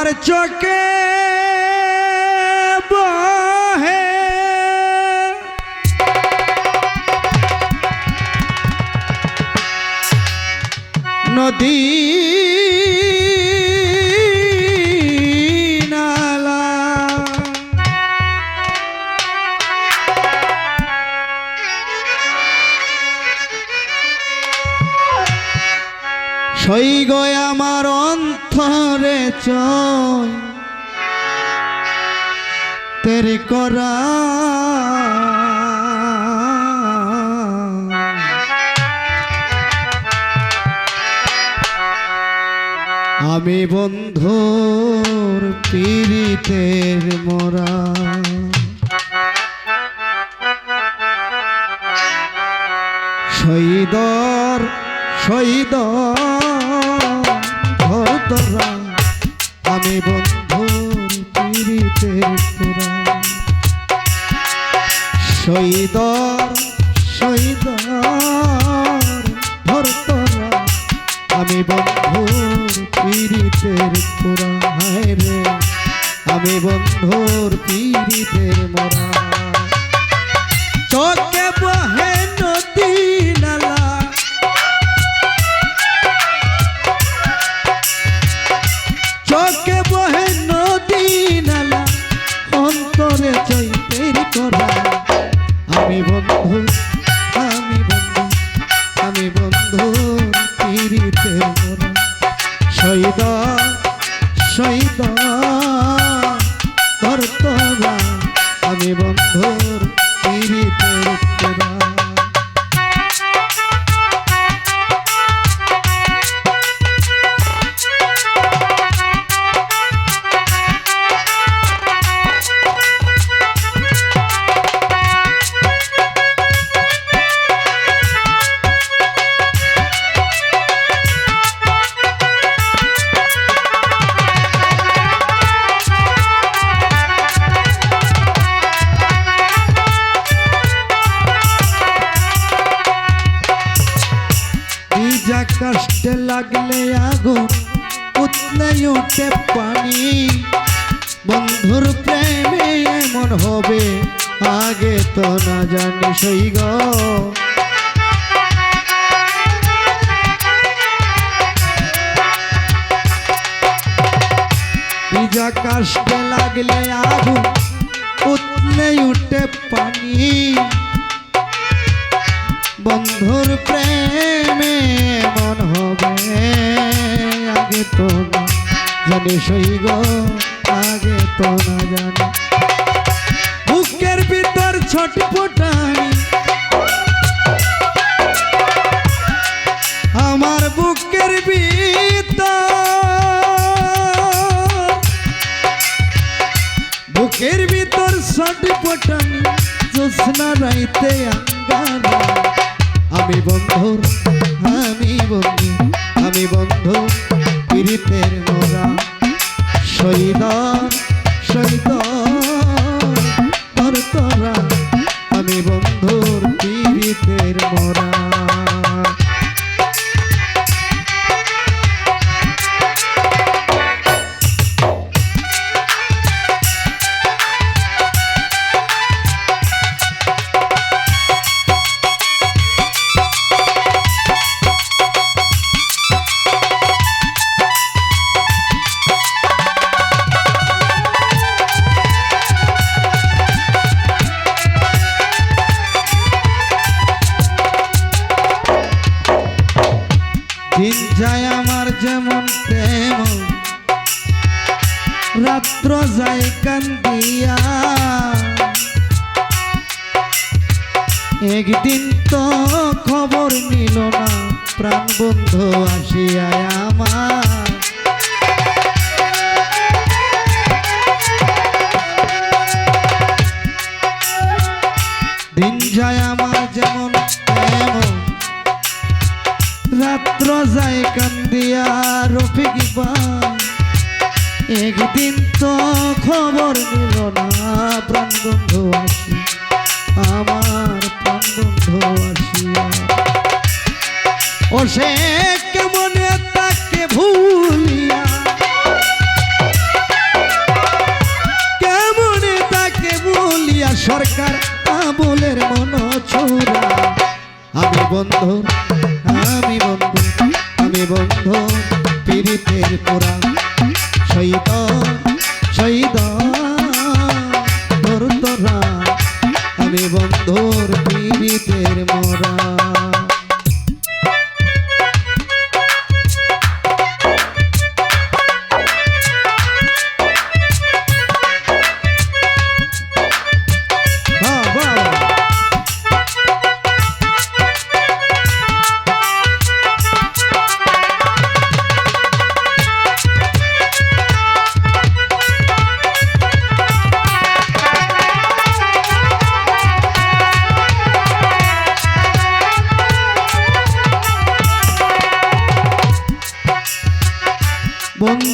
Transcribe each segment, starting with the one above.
আমার চোখে চয় তেরি করা। আমি বন্ধুর পীড়িতের মোরা। শহীদর শহীদ ধরতরা আমি বন্ধুর পীড়িতের তোরা শহীদর শহীদ ধরতরা আমি বন্ধুর পীড়িতের তোরা হায় রে, আমি বন্ধুর পীড়িতের মরা। চোখে যা কষ্টে লাগলে আগুন উতলে উঠে পানি। বন্ধুর প্রেমে এমন হবে, আগে তো না জানি সই গো। যা কষ্টে লাগলে আগুন উতলে উঠে পানি। বন্ধুর প্রেমে হবে আগে তো জানি সই গো, আগে তো না জানি। বুকের ভিতর ছটপটানি আমার বুকের ভিতর। বুকের ভিতর ছটপটানি জোৎস্না রাইতে আঙ্গারা আমি বন্ধুর বন্ধু আমি বন্ধু পীড়িতের মোরা। শহীদ শহীদ আমি বন্ধুর পীড়িতের মোরা। রাত্র যায় কান্দিয়া একদিন তো খবর নিল না প্রাণ বন্ধু আসিয়ায় আমার আবুলের মন ছোড়া আমি বন্ধু আমি বন্ধু আমি বন্ধু পীড়িতের পোড়া। শহীদ শহীদ তোরা। আমি বন্ধুর পীড়িতের মোরা।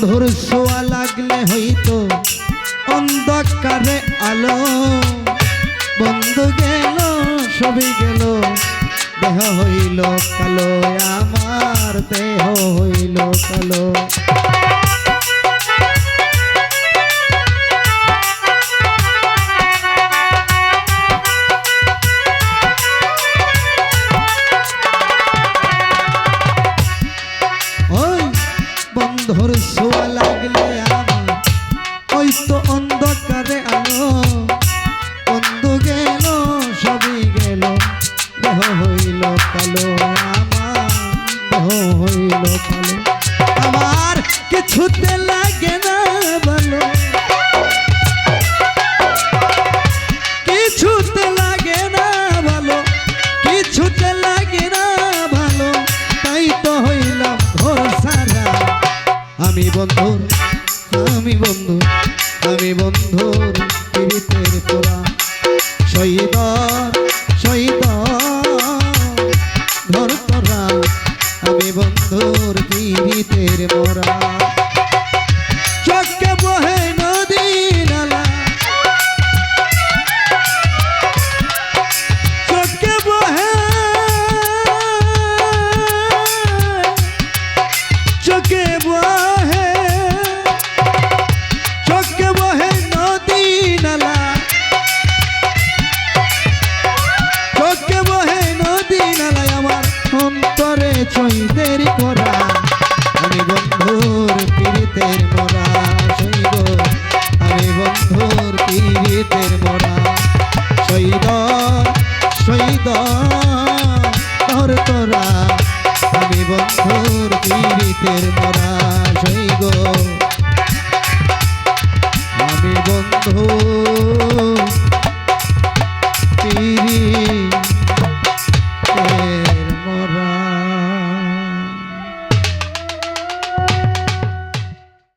বন্ধুর শোয়া লাগলে হইতো অন্ধকারে আলো। বন্ধু গেল, সবই গেল, দেহ হইল কালো, আমার দেহ হইল কালো। হইল কালো আমার কিছুতে লাগে না ভালো। কিছুতে লাগে না ভালো, কিছুতে লাগে না ভালো। তাই তো হইলাম ঘর সারা। আমি বন্ধুর আমি বন্ধু, আমি বন্ধুর পীড়িতের পোড়া। শহীদ শহীদ বন্ধুর পীড়িতের মোরা। বহে নদী নালা। চোখে বহে। চোখে বহে। চোখে বহে নদী নালা। চোখে বহে নদী নালায় আমার অন্তরে চৈদের করা। বন্ধুর পীড়িতের মরা, শৈব। আমি বন্ধুর পীড়িতের মরা, শৈব শৈব। তোর তোরা, আমি বন্ধুর পীড়িতের মরা, শৈব।